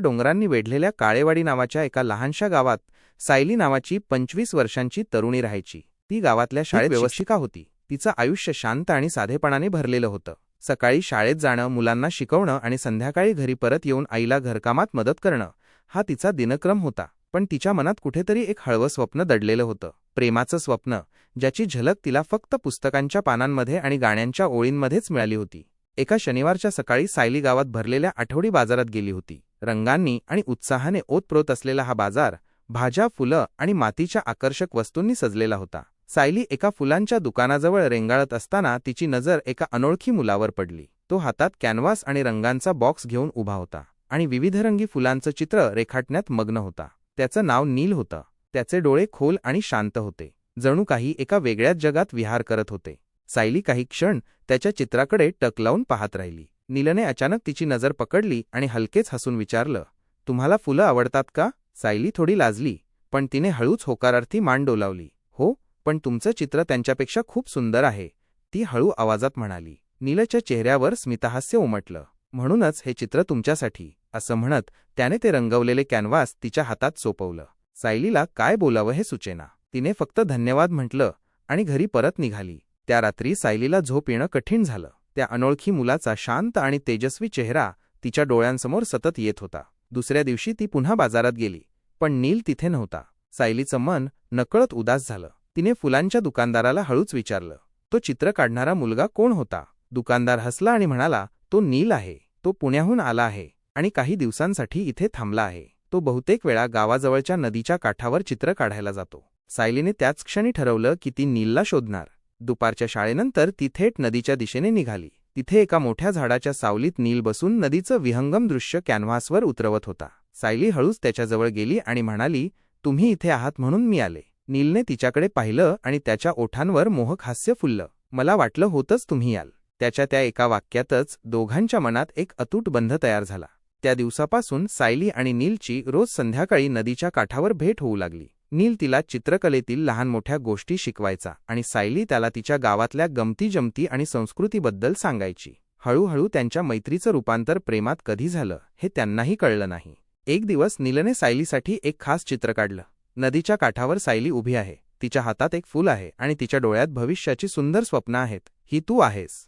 डोंगरांनी वेढलेल्या काळेवाडी नावाच्या एका लहानशा गावात सायली नावाची पंचवीस वर्षांची तरुणी राहायची. ती गावातल्या शाळेत व्यवस्थिका होती. तिचं आयुष्य शांत आणि साधेपणाने भरलेलं होतं. सकाळी शाळेत जाणं मुलांना शिकवणं आणि संध्याकाळी घरी परत येऊन आईला घरकामात मदत करणं हा तिचा दिनक्रम होता. पण तिच्या मनात कुठेतरी एक हळवं स्वप्न दडलेलं होतं. प्रेमाचं स्वप्न ज्याची झलक तिला फक्त पुस्तकांच्या पानांमध्ये आणि गाण्यांच्या ओळींमध्येच मिळाली होती. एका शनिवारच्या सकाळी सायली गावात भरलेल्या आठवडी बाजारात गेली होती. रंगांनी आणि उत्साहाने ओतप्रोत असलेला हा बाजार भाज्या फुलं आणि मातीच्या आकर्षक वस्तूंनी सजलेला होता. सायली एका फुलांच्या दुकानाजवळ रेंगाळत असताना तिची नजर एका अनोळखी मुलावर पडली. तो हातात कॅनव्हास आणि रंगांचा बॉक्स घेऊन उभा होता आणि विविधरंगी फुलांचं चित्र रेखाटण्यात मग्न होता. त्याचं नाव नील होतं. त्याचे डोळे खोल आणि शांत होते. जणू काही एका वेगळ्याच जगात विहार करत होते. सायली काही क्षण त्याच्या चित्राकडे टक लावून पाहत राहिली. नीलने अचानक तिची नजर पकडली आणि हलकेच हसून विचारलं तुम्हाला फुलं आवडतात का? सायली थोडी लाजली पण तिने हळूच होकारार्थी मान डोलावली हो पण तुमचं चित्र त्यांच्यापेक्षा खूप सुंदर आहे ती हळू आवाजात म्हणाली. नीलच्या चेहऱ्यावर स्मितहास्य उमटलं. म्हणूनच हे चित्र तुमच्यासाठी असं म्हणत त्याने ते रंगवलेले कॅनव्हास तिच्या हातात सोपवलं. सायलीला काय बोलावं हे सुचेना. तिने फक्त धन्यवाद म्हटलं आणि घरी परत निघाली. त्या रात्री सायलीला झोप येणं कठीण झालं. त्या अनोळखी मुलाचा शांत आणि तेजस्वी चेहरा तिच्या डोळ्यांसमोर सतत येत होता. दुसऱ्या दिवशी ती पुन्हा बाजारात गेली पण नील तिथे नव्हता. सायलीचं मन नकळत उदास झालं. तिने फुलांच्या दुकानदाराला हळूच विचारलं तो चित्र काढणारा मुलगा कोण होता? दुकानदार हसला आणि म्हणाला तो नील आहे. तो पुण्याहून आला आहे आणि काही दिवसांसाठी इथे थांबला आहे. तो बहुतेक वेळा गावाजवळच्या नदीच्या काठावर चित्र काढायला जातो. सायलीने त्याच क्षणी ठरवलं की ती नीलला शोधणार. दुपारच्या शाळेनंतर ती थेट नदीच्या दिशेने निघाली. तिथे एका मोठ्या झाडाच्या सावलीत नील बसून नदीचं विहंगम दृश्य कॅनव्हासवर उतरवत होता. सायली हळूच त्याच्याजवळ गेली आणि म्हणाली तुम्ही इथे आहात म्हणून मी आले. नीलने तिच्याकडे पाहिलं आणि त्याच्या ओठांवर मोहक हास्य फुललं. मला वाटलं होतंच तुम्ही याल. त्याच्या त्या एका वाक्यातच दोघांच्या मनात एक अतूट बंध तयार झाला. त्या दिवसापासून सायली आणि नीलची रोज संध्याकाळी नदीच्या काठावर भेट होऊ लागली. नील तिला चित्रकलेतील लहान मोठ्या गोष्टी शिकवायचा आणि सायली त्याला तिच्या गावातल्या गमती जमती आणि संस्कृतीबद्दल सांगायची. हळूहळू त्यांच्या मैत्रीचं रूपांतर प्रेमात कधी झालं हे त्यांनाही कळलं नाही. एक दिवस नीलने सायलीसाठी एक खास चित्र काढलं. नदीच्या काठावर सायली उभी आहे. तिच्या हातात एक फूल आहे आणि तिच्या डोळ्यात भविष्याची सुंदर स्वप्न आहेत. ही तू आहेस.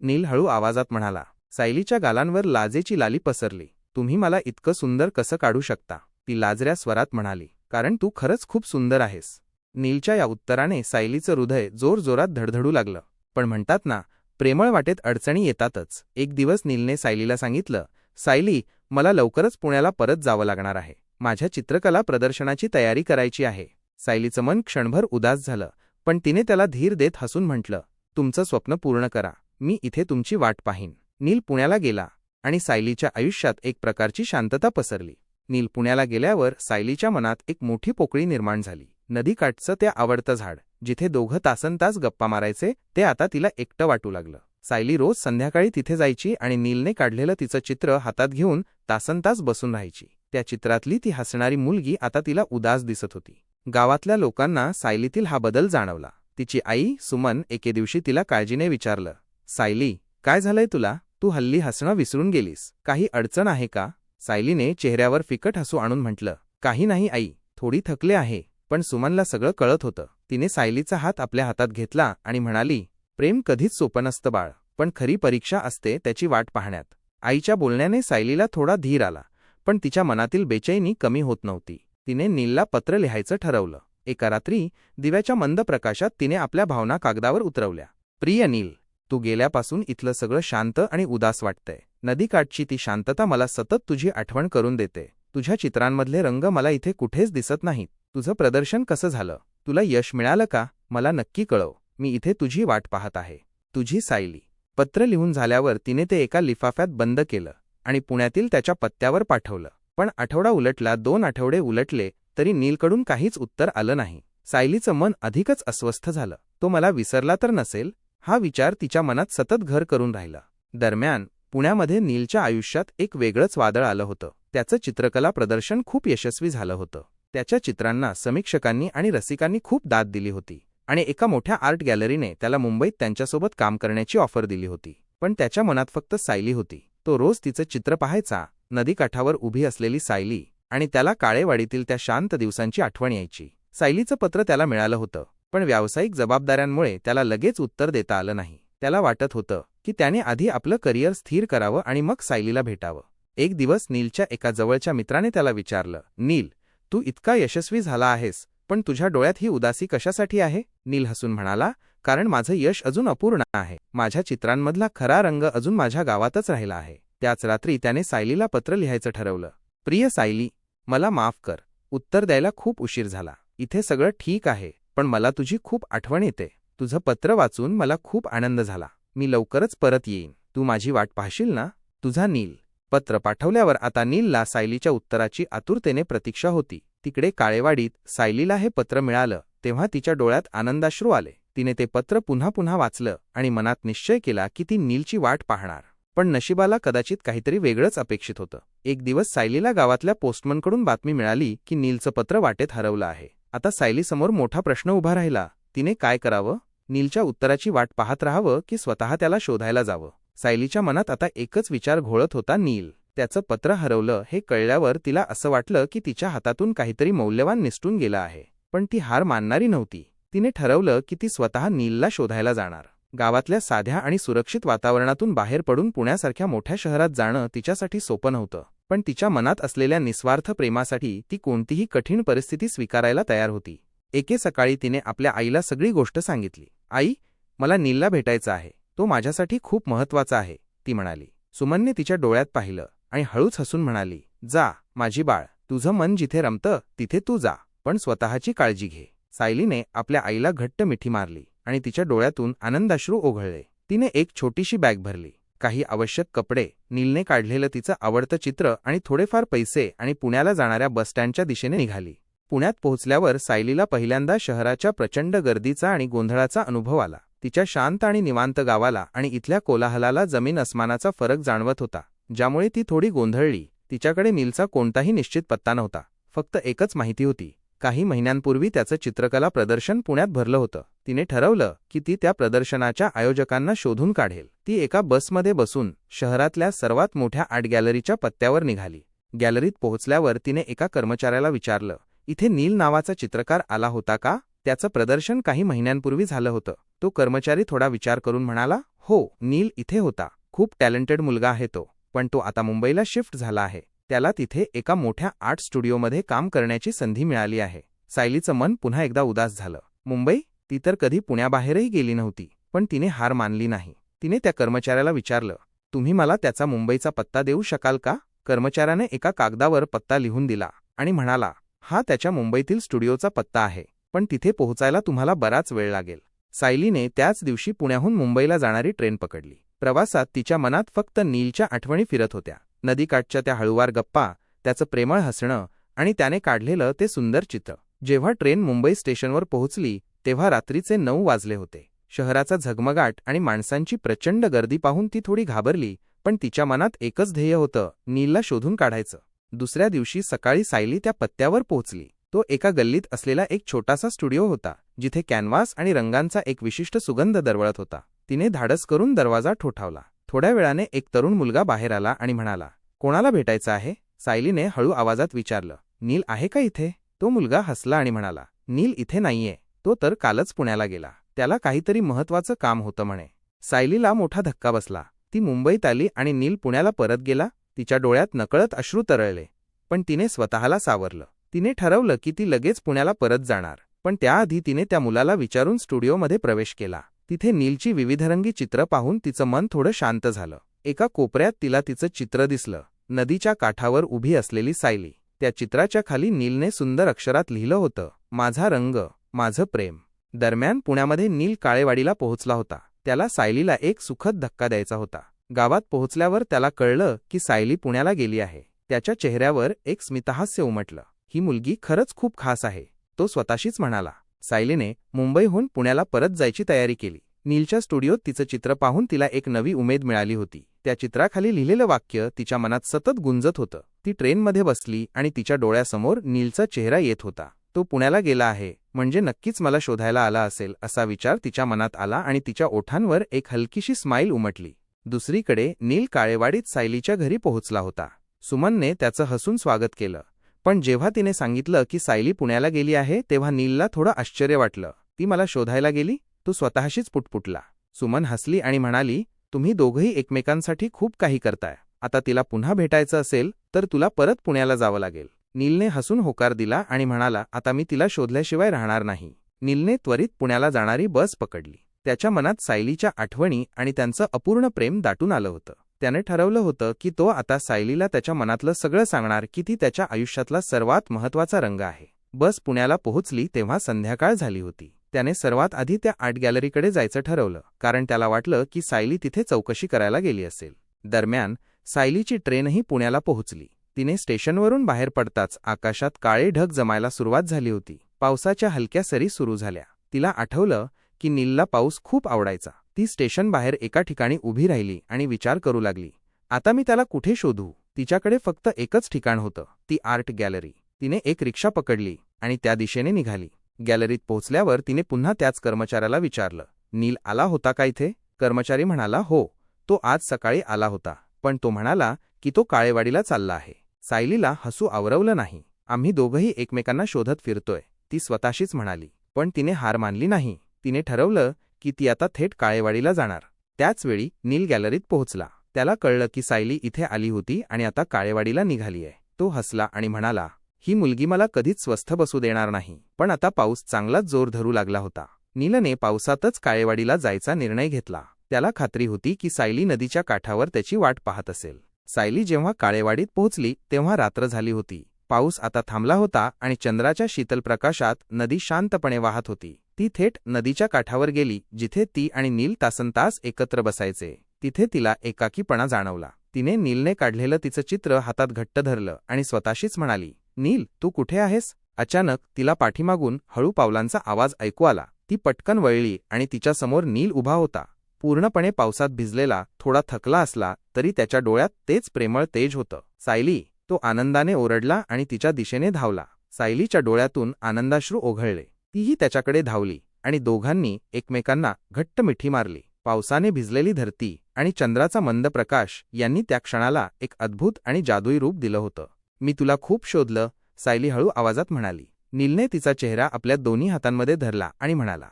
नील हळू आवाजात म्हणाला. सायलीच्या गालांवर लाजेची लाली पसरली. तुम्ही मला इतकं सुंदर कसं काढू शकता? ती लाजऱ्या स्वरात म्हणाली. कारण तू खरंच खूप सुंदर आहेस. नीलच्या या उत्तराने सायलीचं हृदय जोरजोरात धडधडू लागलं. पण म्हणतात ना प्रेमळ वाटेत अडचणी येतातच. एक दिवस नीलने सायलीला सांगितलं सायली मला लवकरच पुण्याला परत जावं लागणार आहे. माझ्या चित्रकला प्रदर्शनाची तयारी करायची आहे. सायलीचं मन क्षणभर उदास झालं पण तिने त्याला धीर देत हसून म्हटलं तुमचं स्वप्न पूर्ण करा. मी इथे तुमची वाट पाहीन. नील पुण्याला गेला आणि सायलीच्या आयुष्यात एक प्रकारची शांतता पसरली. नील पुण्याला गेल्यावर सायलीच्या मनात एक मोठी पोकळी निर्माण झाली. नदीकाठचं ते आवडतं झाड. जिथे दोघं तासनतास गप्पा मारायचे ते आता तिला एकटं वाटू लागलं. सायली रोज संध्याकाळी तिथे जायची आणि नीलने काढलेलं तिचं चित्र हातात घेऊन तासनतास बसून राहायची. त्या चित्रातली ती हसणारी मुलगी आता तिला उदास दिसत होती. गावातल्या लोकांना सायलीतील हा बदल जाणवला. तिची आई सुमन एके दिवशी तिला काळजीने विचारलं सायली काय झालंय तुला? तू हल्ली हसणं विसरून गेलीस. काही अडचण आहे का? सायलीने चेहऱ्यावर फिकट हसू आणून म्हटलं काही नाही आई थोडी थकले आहे पण सुमनला सगळं कळत होतं. तिने सायलीचा हात आपल्या हातात घेतला आणि म्हणाली प्रेम कधीच सोपं नसतं बाळ पण खरी परीक्षा असते त्याची वाट पाहण्यात. आईच्या बोलण्याने सायलीला थोडा धीर आला पण तिच्या मनातील बेचैनी कमी होत नव्हती. तिने नीलला पत्र लिहायचं ठरवलं. एका रात्री दिव्याच्या मंद प्रकाशात तिने आपल्या भावना कागदावर उतरवल्या. प्रिय नील तू गेल्यापासून इथलं सगळं शांत आणि उदास वाटतंय. नदीकाठची ती शांतता मला सतत तुझी आठवण करून देते. तुझ्या चित्रांमधले रंग मला इथे कुठेच दिसत नाहीत. तुझं प्रदर्शन कसं झालं? तुला यश मिळालं का? मला नक्की कळव. मी इथे तुझी वाट पाहत आहे. तुझी सायली. पत्र लिहून झाल्यावर तिने ते एका लिफाफ्यात बंद केलं आणि पुण्यातील त्याच्या पत्त्यावर पाठवलं. पण आठवडा उलटला दोन आठवडे उलटले तरी नीलकडून काहीच उत्तर आलं नाही. सायलीचं मन अधिकच अस्वस्थ झालं. तो मला विसरला तर नसेल? हा विचार तिच्या मनात सतत घर करून राहिला. दरम्यान पुण्यामध्ये नीलच्या आयुष्यात एक वेगळंच वादळ आलं होतं. त्याचं चित्रकला प्रदर्शन खूप यशस्वी झालं होतं. त्याच्या चित्रांना समीक्षकांनी आणि रसिकांनी खूप दाद दिली होती. आणि एका मोठ्या आर्ट गॅलरीने त्याला मुंबईत त्यांच्यासोबत काम करण्याची ऑफर दिली होती. पण त्याच्या मनात फक्त सायली होती. तो रोज तिचं चित्र पाहायचा नदीकाठावर उभी असलेली सायली आणि त्याला काळेवाडीतील त्या शांत दिवसांची आठवण यायची. सायलीचं पत्र त्याला मिळालं होतं पण व्यावसायिक जबाबदाऱ्यांमुळे त्याला लगेच उत्तर देता आलं नाही. त्याला वाटत होतं की त्याने आधी आपलं करिअर स्थिर करावं आणि मग सायलीला भेटावं. एक दिवस नीलच्या एका जवळच्या मित्राने त्याला विचारलं नील तू इतका यशस्वी झाला आहेस पण तुझ्या डोळ्यात ही उदासी कशासाठी आहे? नील हसून म्हणाला कारण माझं यश अजून अपूर्ण आहे. माझ्या चित्रांमधला खरा रंग अजून माझ्या गावातच राहिला आहे. त्याच रात्री त्याने सायलीला पत्र लिहायचं ठरवलं प्रिय सायली मला माफ कर. उत्तर द्यायला खूप उशीर झाला. इथे सगळं ठीक आहे पण मला तुझी खूप आठवण येते. तुझं पत्र वाचून मला खूप आनंद झाला. मी लवकरच परत येईन. तू माझी वाट पाहशील ना? तुझा नील. पत्र पाठवल्यावर आता नीलला सायलीच्या उत्तराची आतुरतेने प्रतीक्षा होती. तिकडे काळेवाडीत सायलीला हे पत्र मिळालं तेव्हा तिच्या डोळ्यात आनंदाश्रू आले. तिने ते पत्र पुन्हा पुन्हा वाचलं आणि मनात निश्चय केला की ती नीलची वाट पाहणार. पण नशिबाला कदाचित काहीतरी वेगळंच अपेक्षित होतं. एक दिवस सायलीला गावातल्या पोस्टमनकडून बातमी मिळाली की नीलचं पत्र वाटेत हरवलं आहे. आता सायलीसमोर मोठा प्रश्न उभा राहिला. तिने काय करावं? नीलच्या उत्तराची वाट पाहत राहावं की स्वतः त्याला शोधायला जावं. सायलीच्या मनात आता एकच विचार घोळत होता नील. त्याचं पत्र हरवलं हे कळल्यावर तिला असं वाटलं की तिच्या हातातून काहीतरी मौल्यवान निसटून गेलं आहे. पण ती हार मानणारी नव्हती. तिने ठरवलं की ती स्वतः नीलला शोधायला जाणार. गावातल्या साध्या आणि सुरक्षित वातावरणातून बाहेर पडून पुण्यासारख्या मोठ्या शहरात जाणं तिच्यासाठी सोपं नव्हतं. पण तिच्या मनात असलेल्या निस्वार्थ प्रेमासाठी ती कोणतीही कठीण परिस्थिती स्वीकारायला तयार होती. एके सकाळी तिने आपल्या आईला सगळी गोष्ट सांगितली. आई मला नीलला भेटायचा आहे. तो माझ्यासाठी खूप महत्त्वाचा आहे ती म्हणाली. सुमनने तिच्या डोळ्यात पाहिलं आणि हळूच हसून म्हणाली जा माझी बाळ. तुझं मन जिथे रमतं तिथे तू जा. पण स्वतःची काळजी घे. सायलीने आपल्या आईला घट्ट मिठी मारली आणि तिच्या डोळ्यातून आनंदाश्रू ओघळले. तिने एक छोटीशी बॅग भरली. काही आवश्यक कपडे नीलने काढलेलं तिचं आवडतं चित्र आणि थोडेफार पैसे आणि पुण्याला जाणाऱ्या बसस्टँडच्या दिशेने निघाली. पुण्यात पोहोचल्यावर सायलीला पहिल्यांदा शहराच्या प्रचंड गर्दीचा आणि गोंधळाचा अनुभव आला. तिच्या शांत आणि निवांत गावाला आणि इथल्या कोलाहलाला जमीन अस्मानाचा फरक जाणवत होता ज्यामुळे ती थोडी गोंधळली. तिच्याकडे नीलचा कोणताही निश्चित पत्ता नव्हता फक्त एकच माहिती होती. काही महिन्यांपूर्वी त्याचं चित्रकला प्रदर्शन पुण्यात भरलं होतं. तिने ठरवलं की ती त्या प्रदर्शनाच्या आयोजकांना शोधून काढेल. ती एका बसमध्ये बसून शहरातल्या सर्वात मोठ्या आर्ट गॅलरीच्या पत्त्यावर निघाली. गॅलरीत पोहोचल्यावर तिने एका कर्मचाऱ्याला विचारलं इथे नील नावाचा चित्रकार आला होता का? त्याचं प्रदर्शन काही महिन्यांपूर्वी झालं होतं. तो कर्मचारी थोडा विचार करून म्हणाला हो नील इथे होता. खूप टॅलेंटेड मुलगा आहे तो. पण तो आता मुंबईला शिफ्ट झाला आहे. त्याला तिथे एका मोठ्या आर्ट स्टुडिओमध्ये काम करण्याची संधी मिळाली आहे. सायलीचं मन पुन्हा एकदा उदास झालं. मुंबई? ती तर कधी पुण्याबाहेरही गेली नव्हती. पण तिने हार मानली नाही. तिने त्या कर्मचाऱ्याला विचारलं तुम्ही मला त्याचा मुंबईचा पत्ता देऊ शकाल का? कर्मचाऱ्याने एका कागदावर पत्ता लिहून दिला आणि म्हणाला हा त्याच्या मुंबईतील स्टुडिओचा पत्ता आहे पण तिथे पोहोचायला तुम्हाला बराच वेळ लागेल. सायलीने त्याच दिवशी पुण्याहून मुंबईला जाणारी ट्रेन पकडली. प्रवासात तिच्या मनात फक्त नीलच्या आठवणी फिरत होत्या. नदीकाठच्या त्या हळुवार गप्पा त्याचं प्रेमळ हसणं आणि त्याने काढलेलं ते सुंदर चित्र. जेव्हा ट्रेन मुंबई स्टेशनवर पोहोचली तेव्हा रात्रीचे नऊ वाजले होते. शहराचा झगमगाट आणि माणसांची प्रचंड गर्दी पाहून ती थोडी घाबरली पण तिच्या मनात एकच ध्येय होतं नीलला शोधून काढायचं. दुसऱ्या दिवशी सकाळी सायली त्या पत्त्यावर पोहोचली. तो एका गल्लीत असलेला एक छोटासा स्टुडिओ होता जिथे कॅनव्हास आणि रंगांचा एक विशिष्ट सुगंध दरवळत होता. तिने धाडस करून दरवाजा ठोठावला. थोड्या वेळाने एक तरुण मुलगा बाहेर आला आणि म्हणाला कोणाला भेटायचं आहे? सायलीने हळू आवाजात विचारलं नील आहे का इथे? तो मुलगा हसला आणि म्हणाला नील इथे नाहीये. तो तर कालच पुण्याला गेला. त्याला काहीतरी महत्वाचं काम होतं म्हणे. सायलीला मोठा धक्का बसला. ती मुंबईत आली आणि नील पुण्याला परत गेला? तिच्या डोळ्यात नकळत अश्रू तरळले. पण तिने स्वतःला सावरलं. तिने ठरवलं की ती लगेच पुण्याला परत जाणार. पण त्याआधी तिने त्या मुलाला विचारून स्टुडिओमध्ये प्रवेश केला. तिथे नीलची विविधरंगी चित्र पाहून तिचं मन थोडं शांत झालं. एका कोपऱ्यात तिला तिचं चित्र दिसलं. नदीच्या काठावर उभी असलेली सायली. त्या चित्राच्या खाली नीलने सुंदर अक्षरात लिहिलं होतं माझा रंग माझं प्रेम. दरम्यान पुण्यामध्ये नील काळेवाडीला पोहोचला होता. त्याला सायलीला एक सुखद धक्का द्यायचा होता. गावात पोहोचल्यावर त्याला कळलं की सायली पुण्याला गेली आहे. त्याच्या चेहऱ्यावर एक स्मितहास्य उमटलं. ही मुलगी खरंच खूप खास आहे. तो स्वतःशीच म्हणाला सायलीने मुंबईहून पुण्याला परत जायची तयारी केली. नीलच्या स्टुडिओत तिचं चित्र पाहून तिला एक नवी उमेद मिळाली होती. त्या चित्राखाली लिहिलेलं वाक्य तिच्या मनात सतत गुंजत होतं. ती ट्रेनमध्ये बसली आणि तिच्या डोळ्यासमोर नीलचा चेहरा येत होता. तो पुण्याला गेला आहे. म्हणजे नक्कीच मला शोधायला आला असेल असा विचार तिच्या मनात आला आणि तिच्या ओठांवर एक हलकीशी स्माईल उमटली. दुसरीकडे नील काळेवाडीत सायलीच्या घरी पोहोचला होता. सुमनने त्याचं हसून स्वागत केलं. पण जेव्हा तिने सांगितलं की सायली पुण्याला गेली आहे तेव्हा नीलला थोडं आश्चर्य वाटलं. ती मला शोधायला गेली? तू स्वतःशीच पुटपुटला. सुमन हसली आणि म्हणाली तुम्ही दोघंही एकमेकांसाठी खूप काही करताय. आता तिला पुन्हा भेटायचं असेल तर तुला परत पुण्याला जावं लागेल. नीलने हसून होकार दिला आणि म्हणाला आता मी तिला शोधल्याशिवाय राहणार नाही. नीलने त्वरित पुण्याला जाणारी बस पकडली. त्याच्या मनात सायलीच्या आठवणी आणि त्यांचं अपूर्ण प्रेम दाटून आलं होतं. त्याने ठरवलं होतं की तो आता सायलीला त्याच्या मनातलं सगळं सांगणार की ती त्याच्या आयुष्यातला सर्वात महत्त्वाचा रंग आहे. बस पुण्याला पोहोचली तेव्हा संध्याकाळ झाली होती. त्याने सर्वात आधी त्या आर्ट गॅलरीकडे जायचं ठरवलं कारण त्याला वाटलं की सायली तिथे चौकशी करायला गेली असेल. दरम्यान सायलीची ट्रेनही पुण्याला पोहोचली. तिने स्टेशनवरून बाहेर पडताच आकाशात काळे ढग जमायला सुरुवात झाली होती. पावसाच्या हलक्या सरी सुरू झाल्या. तिला आठवलं की नीलला पाऊस खूप आवडायचा. ती स्टेशन बाहेर एका ठिकाणी उभी राहिली आणि विचार करू लागली. आता मी त्याला कुठे शोधू? तिच्याकडे फक्त एकच ठिकाण होतं ती आर्ट गॅलरी. तिने एक रिक्षा पकडली आणि त्या दिशेने निघाली. गॅलरीत पोहोचल्यावर तिने पुन्हा त्याच कर्मचाऱ्याला विचारलं नील आला होता का इथे? कर्मचारी म्हणाला हो तो आज सकाळी आला होता. पण तो म्हणाला की तो काळेवाडीला चालला आहे. सायलीला हसू आवरवलं नाही. आम्ही दोघंही एकमेकांना शोधत फिरतोय ती स्वतःशीच म्हणाली. पण तिने हार मानली नाही. तिने ठरवलं की ती आता थेट काळेवाडीला जाणार. त्याचवेळी नील गॅलरीत पोहोचला. त्याला कळलं की सायली इथे आली होती आणि आता काळेवाडीला निघालीय. तो हसला आणि म्हणाला ही मुलगी मला कधीच स्वस्थ बसू देणार नाही पण आता पाऊस चांगलाच जोर धरू लागला होता. नीलने पावसातच काळेवाडीला जायचा निर्णय घेतला. त्याला खात्री होती की सायली नदीच्या काठावर त्याची वाट पाहत असेल. सायली जेव्हा काळेवाडीत पोहोचली तेव्हा रात्र झाली होती. पाऊस आता थांबला होता आणि चंद्राच्या शीतल प्रकाशात नदी शांतपणे वाहत होती. ती थेट नदीच्या काठावर गेली जिथे ती आणि नील तासनतास एकत्र बसायचे. तिथे तिला एकाकीपणा जाणवला. तिने नीलने काढलेलं तिचं चित्र हातात घट्ट धरलं आणि स्वतःशीच म्हणाली नील तू कुठे आहेस? अचानक तिला पाठीमागून हळू पावलांचा आवाज ऐकू आला. ती पटकन वळली आणि तिच्यासमोर नील उभा होता. पूर्णपणे पावसात भिजलेला थोडा थकला असला तरी त्याच्या डोळ्यात तेच प्रेमळ तेज होतं. सायली तो आनंदाने ओरडला आणि तिच्या दिशेने धावला. सायलीच्या डोळ्यातून आनंदाश्रू ओघळले. तीही त्याच्याकडे धावली आणि दोघांनी एकमेकांना घट्ट मिठी मारली. पावसाने भिजलेली धरती आणि चंद्राचा मंद प्रकाश यांनी त्या क्षणाला एक अद्भुत आणि जादुई रूप दिलं होतं. मी तुला खूप शोधलं सायली हळू आवाजात म्हणाली. नीलने तिचा चेहरा आपल्या दोन्ही हातांमध्ये धरला आणि म्हणाला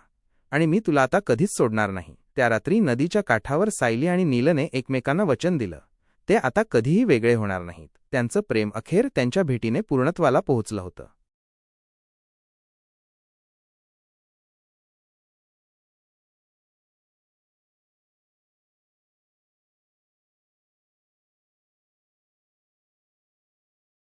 आणि मी तुला आता कधीच सोडणार नाही. त्या रात्री नदीच्या काठावर सायली आणि नीलने एकमेकांना वचन दिलं. ते आता कधीही वेगळे होणार नाहीत. त्यांचं प्रेम अखेर त्यांच्या भेटीने पूर्णत्वाला पोहोचलं होतं.